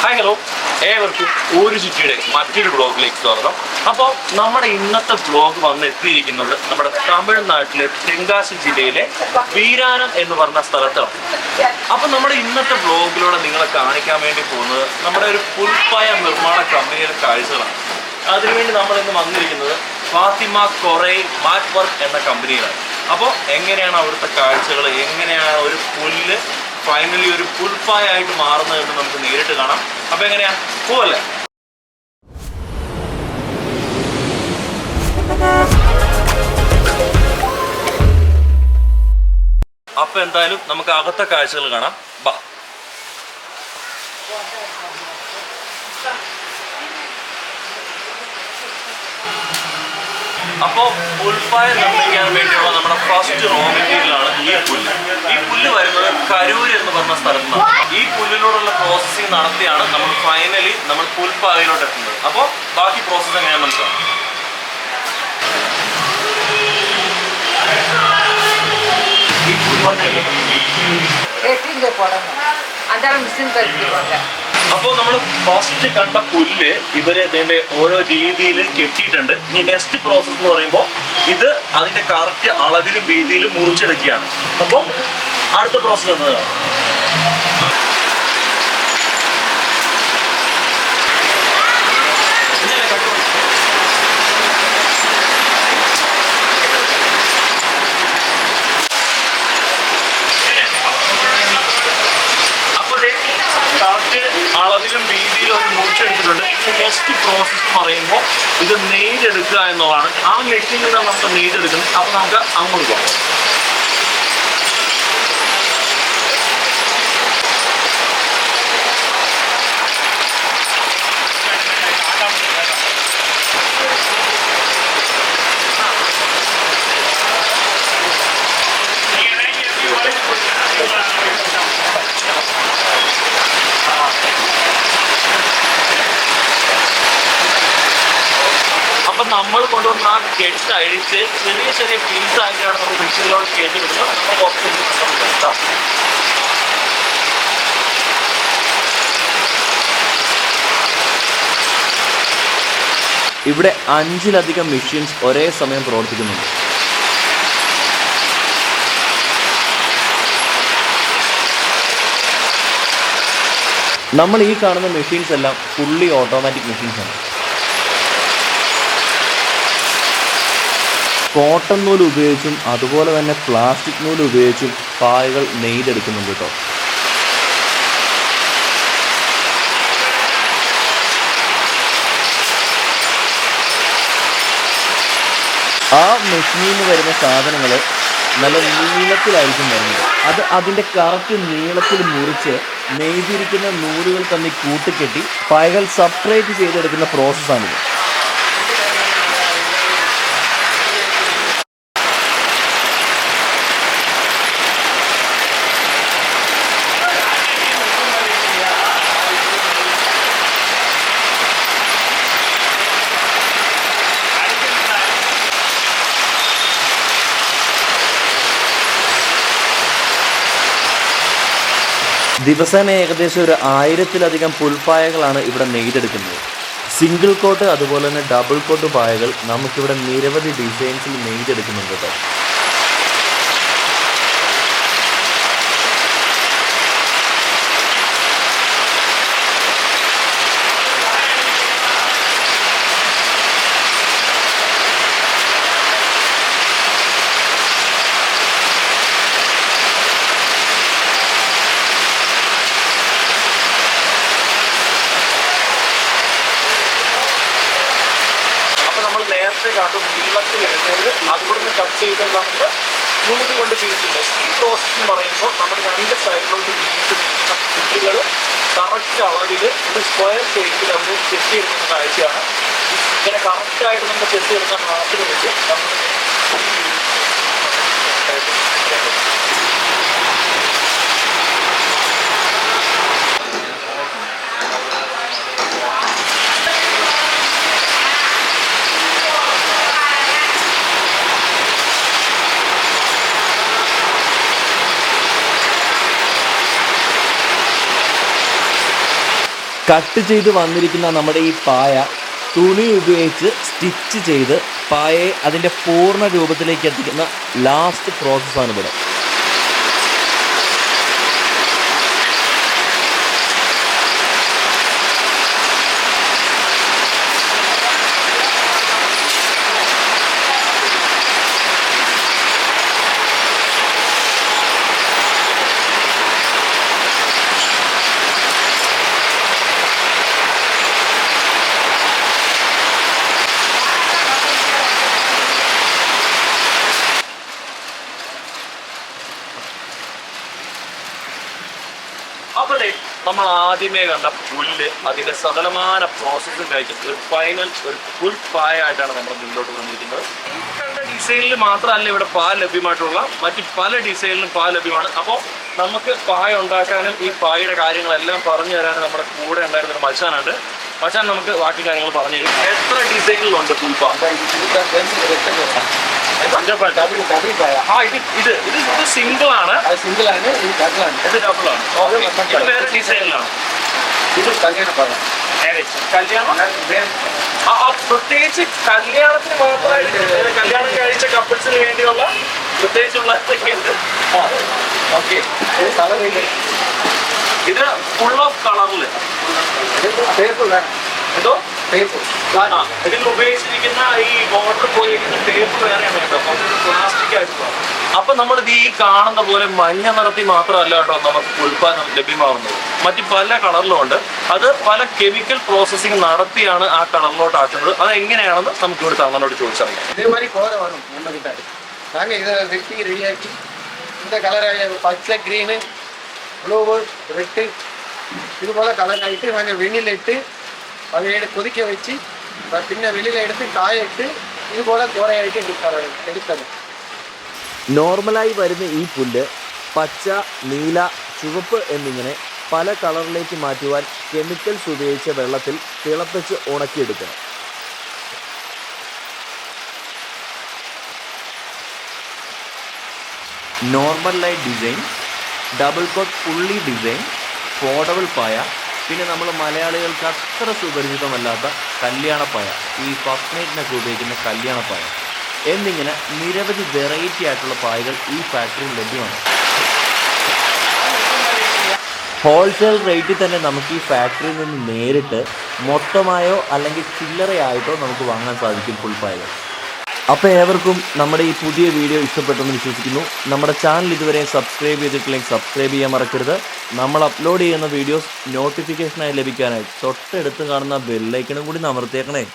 Hi hello ഏവർക്കും ഒരു ചുറ്റിയുടെ മറ്റൊരു ബ്ലോഗിലേക്ക് സ്വാഗതം. അപ്പോൾ നമ്മുടെ ഇന്നത്തെ ബ്ലോഗ് വന്ന് എത്തിയിരിക്കുന്നത് നമ്മുടെ തമിഴ്നാട്ടിലെ തെങ്കാശി ജില്ലയിലെ വീരാനം എന്ന് പറഞ്ഞ സ്ഥലത്താണ്. അപ്പോൾ നമ്മുടെ ഇന്നത്തെ ബ്ലോഗിലൂടെ നിങ്ങളെ കാണിക്കാൻ വേണ്ടി പോകുന്നത് നമ്മുടെ ഒരു പുൽപ്പായ നിർമ്മാണ കമ്പനിയുടെ കാഴ്ചകളാണ്. അതിനുവേണ്ടി നമ്മൾ ഇന്ന് വന്നിരിക്കുന്നത് ഫാത്തിമ കൊറേ മാറ്റ് വർക്ക് എന്ന കമ്പനിയിലാണ്. അപ്പോൾ എങ്ങനെയാണ് അവിടുത്തെ കാഴ്ചകൾ? എങ്ങനെയാണ് ഒരു പുല്ല് ഫൈനലി ഒരു പുൽപ്പായായിട്ട് മാറുന്നതെന്ന് നമുക്ക് നേരിട്ട് കാണാം. അപ്പൊ എങ്ങനെയാ? പോവല്ലേ? അപ്പൊ എന്തായാലും നമുക്ക് അകത്തെ കാഴ്ചകൾ കാണാം. അപ്പോൾ പുൽപ്പായ നിർമ്മിക്കാൻ വേണ്ടിയുള്ള നമ്മുടെ ഫസ്റ്റ് റോ മെറ്റീരിയലാണ് ഈ പുല്ല് ഈ പുല്ല് വരുന്നത് കരൂർ എന്ന് പറഞ്ഞ സ്ഥലത്താണ് ഈ പുല്ലിനോടുള്ള പ്രോസസ്സിംഗ് നടത്തിയാണ് നമ്മൾ ഫൈനലി നമ്മൾ പുൽപ്പായയിലോട്ട് എത്തുന്നത് അപ്പോൾ ബാക്കി പ്രോസസ്സ് എങ്ങനെയാണെന്ന് നമുക്ക് കാണാം ഈ പുൽപ്പായ வெட்டிங்க അപ്പോൾ നമ്മൾ ഫസ്റ്റ് കണ്ട പുല്ല് ഇവർ ഇതിന്റെ ഓരോ രീതിയിൽ കെട്ടിയിട്ടുണ്ട്. ഇനി നെക്സ്റ്റ് പ്രോസസ്സ് എന്ന് പറയുമ്പോൾ ഇത് അതിന്റെ കറക്റ്റ് അളവിലും രീതിയിലും മുറിച്ചെടുക്കുകയാണ്. അപ്പോൾ അടുത്ത പ്രോസസ്സ് എന്നതാണ് നെക്സ്റ്റ് പ്രോസസ്സ് പറയുമ്പോൾ ഇത് നെയ്തെടുക്കുക എന്നുള്ളതാണ്. ആ മെഷീനിൽ നമുക്ക് നേടിയെടുക്കുന്നത് അപ്പോൾ നമുക്ക് അങ്ങോട്ട് പോകാം. അപ്പം നമ്മൾ കൊണ്ടുവന്ന ആ കെട്ട് അഴിച്ച് ചെറിയ ചെറിയ പീസ് ആയിട്ടാണ് നമ്മൾ മിക്സിയിലോട്ട് കയറ്റിവിടുന്നത് നമ്മൾ ഇവിടെ അഞ്ചിലധികം മെഷീൻസ് ഒരേ സമയം പ്രവർത്തിക്കുന്നുണ്ട്. നമ്മൾ ഈ കാണുന്ന മെഷീൻസ് എല്ലാം ഫുള്ളി ഓട്ടോമാറ്റിക് മെഷീൻസ് ആണ്. കോട്ടൺ നൂൽ ഉപയോഗിച്ചും അതുപോലെ തന്നെ പ്ലാസ്റ്റിക് നൂൽ ഉപയോഗിച്ചും പായകൾ നെയ്തെടുക്കുന്നുണ്ട് കേട്ടോ. ആ മെഷീനിൽ നിന്ന് വരുന്ന സാധനങ്ങൾ നല്ല നീളത്തിലായിരിക്കും വരുന്നത്. അത് അതിന്റെ കറക്റ്റ് നീളത്തിൽ മുറിച്ച് നെയ്തിരിക്കുന്ന നൂലുകൾ തന്നെ കൂട്ടിക്കെട്ടി പായകൾ സെപ്പറേറ്റ് ചെയ്തെടുക്കുന്ന പ്രോസസ്സാണിത് ദിവസേന ഏകദേശം ഒരു ആയിരത്തിലധികം പുൽപ്പായകളാണ് ഇവിടെ നെയ്തെടുക്കുന്നത്. സിംഗിൾ കോട്ട് അതുപോലെ തന്നെ ഡബിൾ കോട്ട് പായകൾ നമുക്കിവിടെ നിരവധി ഡിസൈൻസിൽ നെയ്തെടുക്കുന്നുണ്ട് കേട്ടോ അപ്പോൾ നമ്മൾ കണ്ടു നീളത്തിൽ എടുത്തത് അതുകൊണ്ട് കട്ട് ചെയ്ത് നമുക്ക് നൂൽ കൊണ്ട് ചെയ്തിട്ടുണ്ട്. ഈ പ്രോസസ് എന്ന് പറയുമ്പോൾ നമ്മുടെ രണ്ട് സൈഡിലോട്ട് നിൽക്കുന്ന കുട്ടികൾ കറക്റ്റ് അളവിൽ ഒരു സ്ക്വയർ ഷേപ്പിൽ അവർ ചെത്തിയെടുക്കുന്ന കാഴ്ചയാണ്. ഇങ്ങനെ കറക്റ്റായിട്ട് നമുക്ക് ചെത്തിയെടുക്കാൻ മാത്രമേ വെച്ച് നമ്മൾ കട്ട് ചെയ്ത് വന്നിരിക്കുന്ന നമ്മുടെ ഈ പായ തുണി ഉപയോഗിച്ച് സ്റ്റിച്ച് ചെയ്ത് പായയെ അതിന്റെ പൂർണ രൂപത്തിലേക്ക് എത്തിക്കുന്ന ലാസ്റ്റ് പ്രോസസ്സാണ് ഇവിടെ അപ്പൊ ദേ, നമ്മൾ ആദ്യമേ കണ്ട പുല്ല് അതിന്റെ സകലമാന പ്രോസസ്സ് കഴിച്ചിട്ട് ഒരു ഫൈനൽ ഒരു ഫുൾ പായ ആയിട്ടാണ് നമ്മൾ മുന്നോട്ട് വന്നിരിക്കുന്നത് കണ്ട ഡിസൈനിൽ മാത്രമല്ല ഇവിടെ പാൽ ലഭ്യമായിട്ടുള്ള മറ്റ് പല ഡിസൈനിലും പാൽ ലഭ്യമാണ്. അപ്പോൾ നമുക്ക് പായ ഉണ്ടാക്കാനും ഈ പായയുടെ കാര്യങ്ങളെല്ലാം പറഞ്ഞു തരാനും നമ്മുടെ കൂടെ ഉണ്ടായിരുന്ന ഒരു മച്ചാനുണ്ട്. മച്ചാൻ നമുക്ക് ബാക്കി കാര്യങ്ങൾ പറഞ്ഞു തരും. എത്ര ഡിസൈനിലുണ്ട് ഫുൾ പാ ആ ഇത് സിംഗിൾ ആണ് സിംഗിൾ ആണ് ഇത് ഡബിൾ ആണ് ഇത് ഡബിൾ ആണ് അത് ഇത് വേറെ ഡിസൈനിലാണ് ഇത് കല്യാണ പഴം കല്യാണം ആ, ആ, പ്രത്യേകിച്ച് കല്യാണത്തിന് മാത്രമായിട്ട് കല്യാണം കഴിച്ച കപ്പിൾസിന് വേണ്ടിയുള്ള പ്രത്യേകിച്ചുള്ള. ഓക്കെ ഇത് ഫുൾ ഓഫ് ടേപ്പ് എന്തോ ടേപ്പ് ആ ഇതിൽ ഉപയോഗിച്ചിരിക്കുന്ന ഈ ബോർഡർ പോയിരിക്കുന്ന ടേപ്പ് വേറെയാണ് കേട്ടോ കുറച്ച് പ്ലാസ്റ്റിക് ആയിട്ടുള്ള അപ്പൊ നമ്മൾ ഇത് ഈ കാണുന്ന പോലെ മഞ്ഞ നിറത്തിൽ മാത്രമല്ല കേട്ടോ നമുക്ക് ഉൽപ്പാദനം ലഭ്യമാവുന്നത് മറ്റ് പല കളറിലും ഉണ്ട് അത് പല കെമിക്കൽ പ്രോസസ്സിംഗ് നടത്തിയാണ് ആ കളറിലോട്ട് ആക്കുന്നത് അത് എങ്ങനെയാണെന്ന് നമുക്ക് ഇവിടെ തന്നോട് ചോദിച്ചറിയാം இதே மாதிரி கலர் வரும் நம்ம கிட்ட நாங்க இதை வெட்டி ரெடியாக்கி இந்த கலர் பச்சை க்ரீனு ப்ளூ ரெட்டு இது போல கலர் ஆகிட்டு நாங்கள் வெண்ணில் இட்டு അതിനെ കൊതിക്ക വെച്ച് പിന്നെ വെളിയിൽ എടുത്ത് காயிட்டு இது போல கோரையாയിട്ട് എടുക്കാറ് എടുത്തത്. നോർമലായി വരുന്ന ഈ പുല്ല് പച്ച നീല ചുവപ്പ് എന്നിങ്ങനെ പല കളറിലേക്ക് മാറ്റുവാൻ കെമിക്കൽസ് ഉപയോഗിച്ച വെള്ളത്തിൽ തിളപ്പിച്ച് ഉണക്കിയെടുക്കണം. Normal light design double cot പുള്ളി ഡിസൈൻ ഫോർഡബിൾ പായ പിന്നെ നമ്മൾ മലയാളികൾക്ക് അത്ര സുപരിചിതമല്ലാത്ത കല്യാണപ്പായ ഈ ഫസ്റ്റ് നൈറ്റിനൊക്കെ ഉപയോഗിക്കുന്ന കല്യാണപ്പായ എന്നിങ്ങനെ നിരവധി വെറൈറ്റി ആയിട്ടുള്ള പായകൾ ഈ ഫാക്ടറിയിൽ ലഭ്യമാണ്. ഹോൾസെയിൽ റേറ്റിൽ തന്നെ നമുക്ക് ഈ ഫാക്ടറിയിൽ നിന്ന് നേരിട്ട് മൊത്തമായോ അല്ലെങ്കിൽ ചില്ലറയായിട്ടോ നമുക്ക് വാങ്ങാൻ സാധിക്കും ഫുൾപ്പായകൾ അപ്പോൾ ഏവർക്കും നമ്മുടെ ഈ പുതിയ വീഡിയോ ഇഷ്ടപ്പെട്ടെന്ന് വിശ്വസിക്കുന്നു. നമ്മുടെ ചാനൽ ഇതുവരെ സബ്സ്ക്രൈബ് ചെയ്തിട്ടില്ലെങ്കിൽ സബ്സ്ക്രൈബ് ചെയ്യാൻ മറക്കരുത്. നമ്മൾ അപ്ലോഡ് ചെയ്യുന്ന വീഡിയോസ് നോട്ടിഫിക്കേഷനായി ലഭിക്കാനായി. തൊട്ടടുത്ത് കാണുന്ന ബെല്ലൈക്കണും കൂടി അമർത്തിയേക്കണേ